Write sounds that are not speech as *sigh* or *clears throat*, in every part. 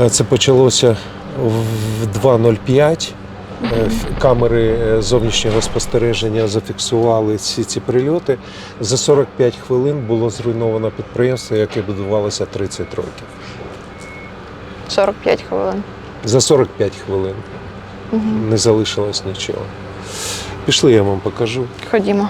Е, Це почалося в 2.05. Е, Камери е, зовнішнього спостереження зафіксували всі ці прильоти. За 45 хвилин було зруйновано підприємство, яке будувалося 30 років. 45 хвилин. За 45 хвилин не залишилось нічого. Пішли, я вам покажу. Ходімо.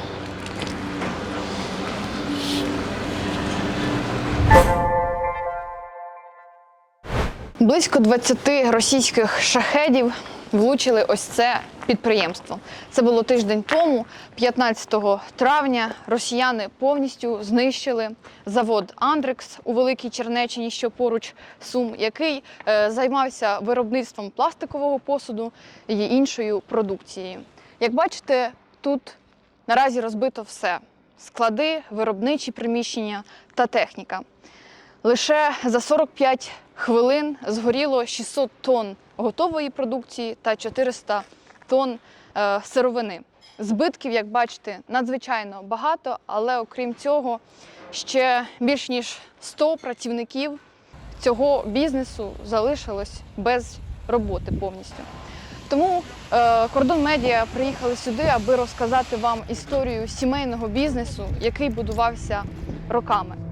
Близько 20 російських шахедів влучили ось це підприємство. Це було тиждень тому, 15 травня. Росіяни повністю знищили завод Андрекс у Великій Чернеччині, що поруч Сум, який е, займався виробництвом пластикового посуду і іншою продукцією. Як бачите, тут наразі розбито все: склади, виробничі приміщення та техніка. Лише за 45 хвилин згоріло 600 тонн готової продукції та 400 тонн е, сировини. Збитків, як бачите, надзвичайно багато, але окрім цього, ще більш ніж 100 працівників цього бізнесу залишилось без роботи повністю. Тому е, кордон медіа приїхали сюди, аби розказати вам історію сімейного бізнесу, який будувався роками.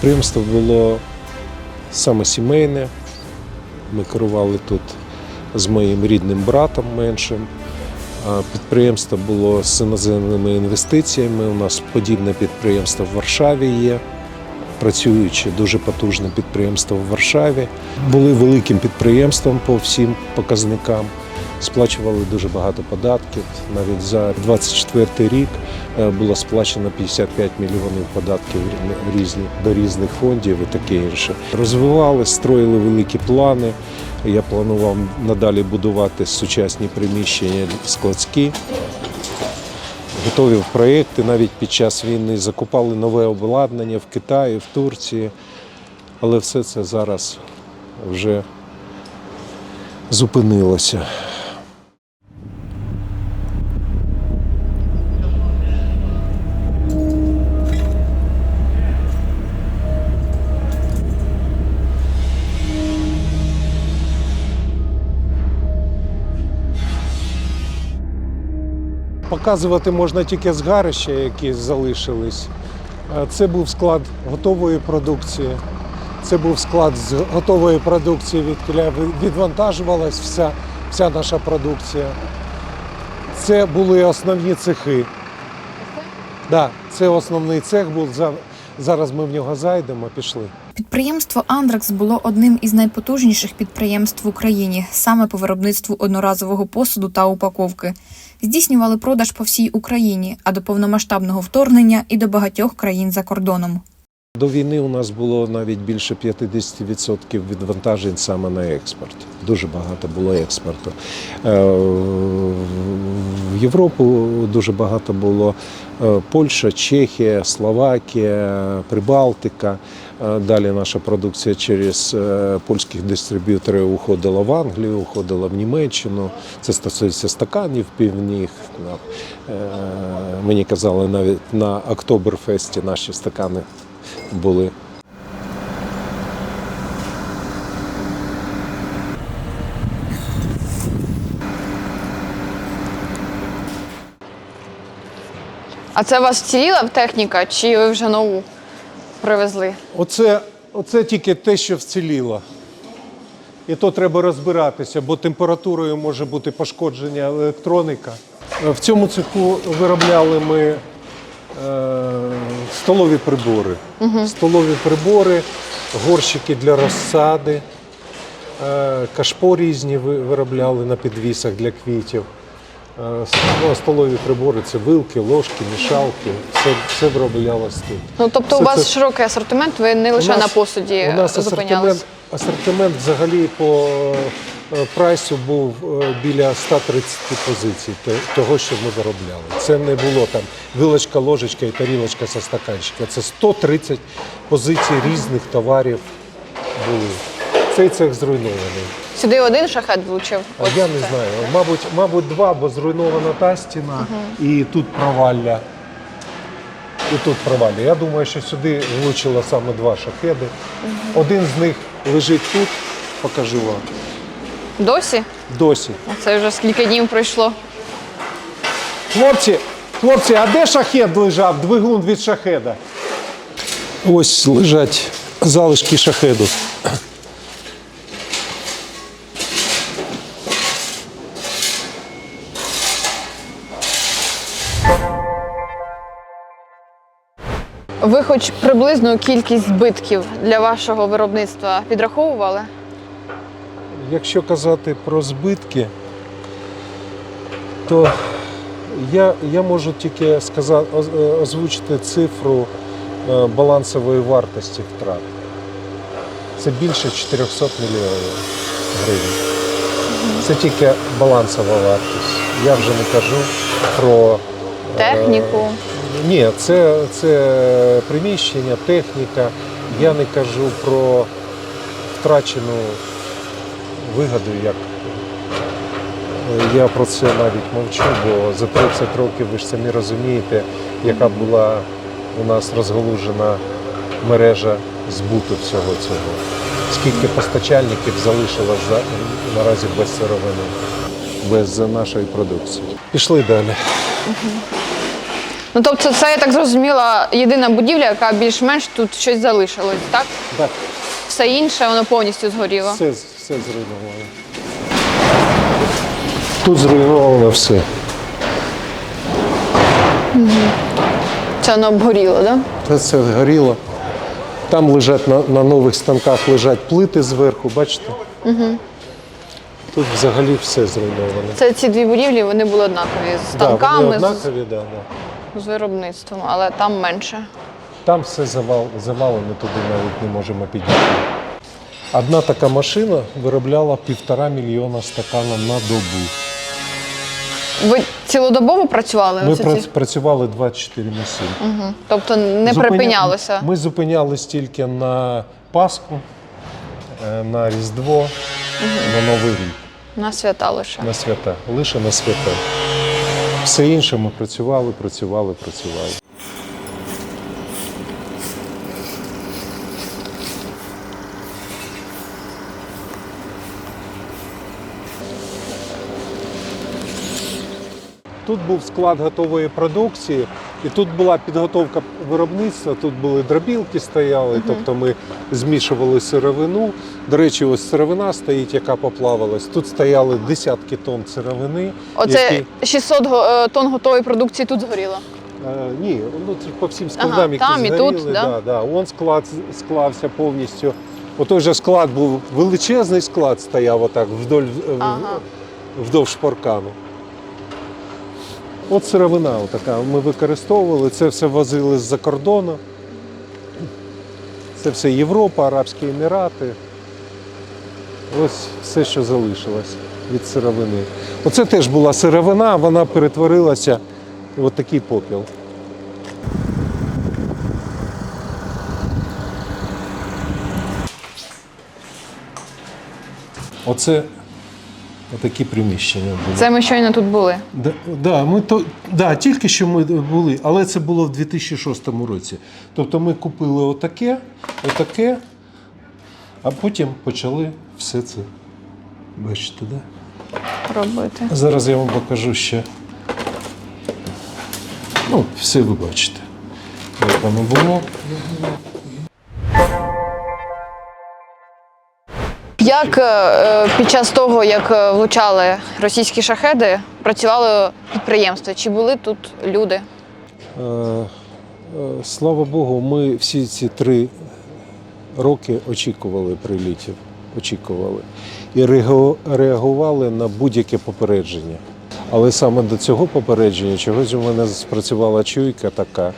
Підприємство було саме сімейне. Ми керували тут з моїм рідним братом меншим. Підприємство було з іноземними інвестиціями. У нас подібне підприємство в Варшаві є. Працююче дуже потужне підприємство в Варшаві. Були великим підприємством по всім показникам. Сплачували дуже багато податків. Навіть за 24 рік е, було сплачено 55 мільйонів податків різні, до різних фондів і таке інше. Розвивали, строїли великі плани. Я планував надалі будувати сучасні приміщення складські. Готові в проєкти навіть під час війни закупали нове обладнання в Китаї, в Турції. Але все це зараз вже зупинилося. Показувати можна тільки згарища, які залишились. Е, Це був склад готової продукції. Це був склад з готової продукції, від відвантажувалась вся, вся наша продукція. Це були основні цехи. Да, це основний цех був. За- Зараз ми в нього зайдемо, пішли. Підприємство Андракс було одним із найпотужніших підприємств в Україні саме по виробництву одноразового посуду та упаковки. Здійснювали продаж по всій Україні, а до повномасштабного вторгнення і до багатьох країн за кордоном. До війни у нас було навіть більше 50% відвантажень саме на експорт. Дуже багато було експорту. Е, В Європу дуже багато було е, Польща, Чехія, Словакія, Прибалтика. Далі наша продукція через е, польських дистриб'юторів уходила в Англію, уходила в Німеччину. Це стосується стаканів півніх. Е, Мені казали, навіть на Октоберфесті наші стакани були. А це у вас вціліла техніка, чи ви вже нову привезли? Оце, оце тільки те, що вціліло. І то треба розбиратися, бо температурою може бути пошкодження електроніка. В цьому цеху виробляли ми е, столові прибори. Столові прибори, горщики для розсади, е, кашпо різні виробляли на підвісах для квітів. Е, столові прибори це вилки, ложки, мішалки. Все, все вироблялось тут. Ну тобто у вас це- широкий асортимент, ви не лише У нас- на посуді у нас зупинялись. асортимент, асортимент взагалі по е, прайсу був е, біля 130 позицій того, що ми виробляли. Це не було там вилочка, ложечка і тарілочка со стаканчика. Це 130 позицій різних товарів були. Цей цех зруйнований. Сюди один шахет влучив. А Ось я не це. знаю. Мабуть, мабуть, два, бо зруйнована та стіна, і тут провалля. І тут провалля. Я думаю, що сюди влучило саме два шахеди. Один з них лежить тут, покажу вам. Досі? Досі. Це вже скільки днів пройшло. Хлопці, хлопці, а де шахед лежав? Двигун від шахеда. Ось лежать залишки шахеду. Ви хоч приблизну кількість збитків для вашого виробництва підраховували? Якщо казати про збитки, то я, я можу тільки сказати, е, озвучити цифру е, балансової вартості втрат. Це більше 400 мільйонів гривень. Це тільки балансова вартість. Я вже не кажу про е, Техніку? Ні, це, це приміщення, техніка. Я не кажу про втрачену вигоду, як я про це навіть мовчу, бо за 30 років ви ж самі розумієте, яка була у нас розгалужена мережа збуту всього цього. Скільки постачальників залишилось за, наразі без сировини, без нашої продукції. Пішли далі. Ну тобто, це я так зрозуміла, єдина будівля, яка більш-менш тут щось залишилось, так? Так, Все інше воно повністю згоріло. все, все зруйновано. Тут зруйновано все. Це воно обгоріло, так? Да? Це горіло. Там лежать на, на нових станках лежать плити зверху, бачите? Угу. Тут взагалі все зруйноване. Це ці дві будівлі вони були однакові з Да, вони з, однакові, да, да. З виробництвом, але там менше. Там все завал, завалене, туди навіть не можемо підійти. Одна така машина виробляла півтора мільйона стаканів на добу. Ви цілодобово працювали? Ми прац- працювали 24 на 7. Мгм. Тобто не Зупиня- припинялося. Ми зупинялись тільки на Пасху, е, на Різдво, на Новий рік, На свята лише. на свята, лише на свята. Все інше ми працювали, працювали, працювали. Тут був склад готової продукції, і тут була підготовка виробництва. Тут були дробілки стояли, тобто ми змішували сировину. До речі, ось сировина стоїть, яка поплавалась. Тут стояли десятки тонн сировини. Оце які- 600 е, тонн готової продукції тут згоріло. Е, ні, ну це по всім складам, Ага, які там і згоріли, тут, да? да, да. Он склад склався повністю. Отой же склад був величезний склад, стояв отак вдоль, Ага. вдовж паркану. От сировина така ми використовували, це все возили з-за кордону. Це все Європа, Арабські Емірати. Ось все, що залишилось від сировини. Оце теж була сировина, вона перетворилася в такий попіл. Оце такі приміщення були. Це ми щойно тут були. Да, да, ми то, да, тільки що ми були, але це було в 2006 році. Тобто ми купили отаке, отаке, а потім почали все це. Бачите, да? Робити. Зараз я вам покажу ще. Ну, все ви бачите. Як воно було. Як е, під час того, як е, влучали російські шахеди, працювало підприємство? Чи були тут люди? Е, е, Слава Богу, ми всі ці три роки очікували прилітів. Очікували. І реагували на будь-яке попередження. Але саме до цього попередження чогось у мене спрацювала чуйка така.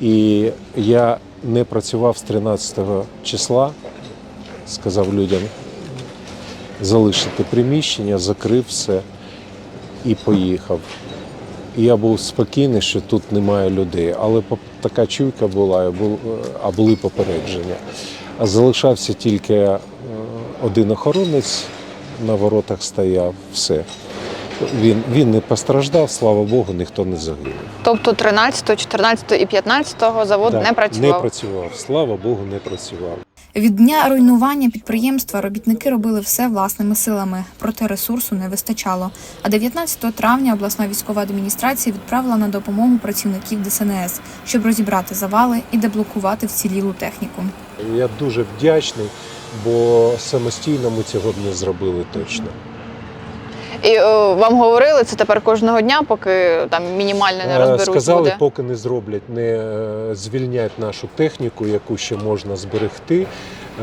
І я не працював з 13 числа, сказав людям. Залишити приміщення, закрив все і поїхав. І я був спокійний, що тут немає людей. Але така чуйка була, і а були попередження. А залишався тільки е, один охоронець на воротах стояв, все. Він, він не постраждав, слава Богу, ніхто не загинув. Тобто 13, 14 і 15 завод Да, не працював. Не працював. Слава Богу, не працював. Від дня руйнування підприємства робітники робили все власними силами, проте ресурсу не вистачало. А 19 травня обласна військова адміністрація відправила на допомогу працівників ДСНС, щоб розібрати завали і деблокувати вцілілу техніку. Я дуже вдячний, бо самостійно ми цього б не зробили точно. І о, вам говорили це тепер кожного дня, поки там мінімально не розберуть Сказали, буде. поки не зроблять, не е, звільнять нашу техніку, яку ще можна зберегти.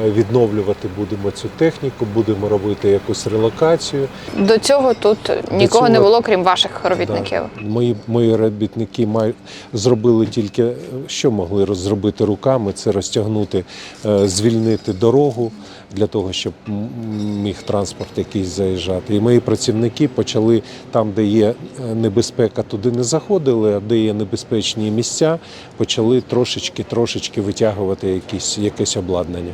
Е, Відновлювати будемо цю техніку, будемо робити якусь релокацію. До цього тут нікого не було, крім ваших робітників. Да. Мої, мої робітники май, зробили тільки, що могли зробити руками, це розтягнути, е, звільнити дорогу для того, щоб міг транспорт якийсь заїжджати. І мої працівники почали там, де є е, небезпека, туди не заходили, а де є небезпечні місця, почали трошечки-трошечки витягувати якісь, якесь обладнання.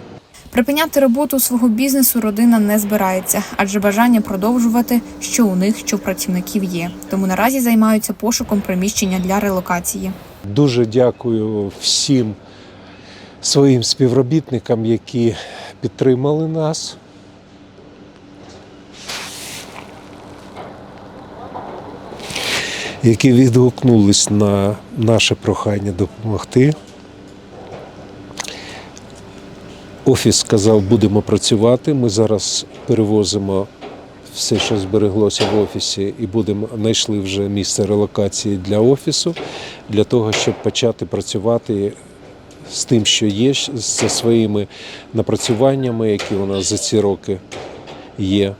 Припиняти роботу свого бізнесу родина не збирається, адже бажання продовжувати, що у них, що в працівників є. Тому наразі займаються пошуком приміщення для релокації. Дуже дякую всім своїм співробітникам, які підтримали нас. Які відгукнулись на наше прохання допомогти. Офіс сказав, будемо працювати. Ми зараз перевозимо все, що збереглося в офісі, і будемо знайшли вже місце релокації для офісу, для того, щоб почати працювати з тим, що є, зі своїми напрацюваннями, які у нас за ці роки є.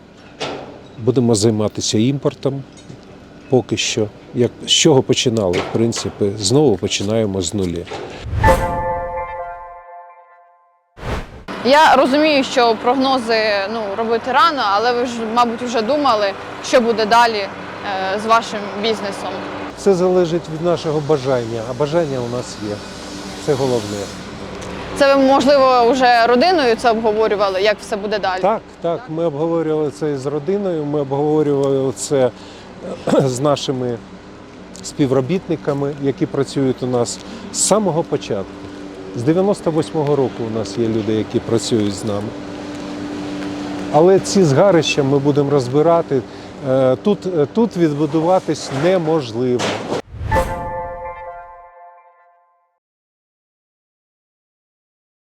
Будемо займатися імпортом поки що. Як, з чого починали, в принципі, знову починаємо з нуля. Я розумію, що прогнози ну, робити рано, але ви ж, мабуть, вже думали, що буде далі е, з вашим бізнесом. Це залежить від нашого бажання, а бажання у нас є. Це головне. Це ви, можливо, вже родиною це обговорювали, як все буде далі? Так, так, ми обговорювали це з родиною, ми обговорювали це *clears throat* з нашими співробітниками, які працюють у нас з самого початку. З 98-го року у нас є люди, які працюють з нами. Але ці згарища ми будемо розбирати. Е, Тут, тут відбудуватись неможливо.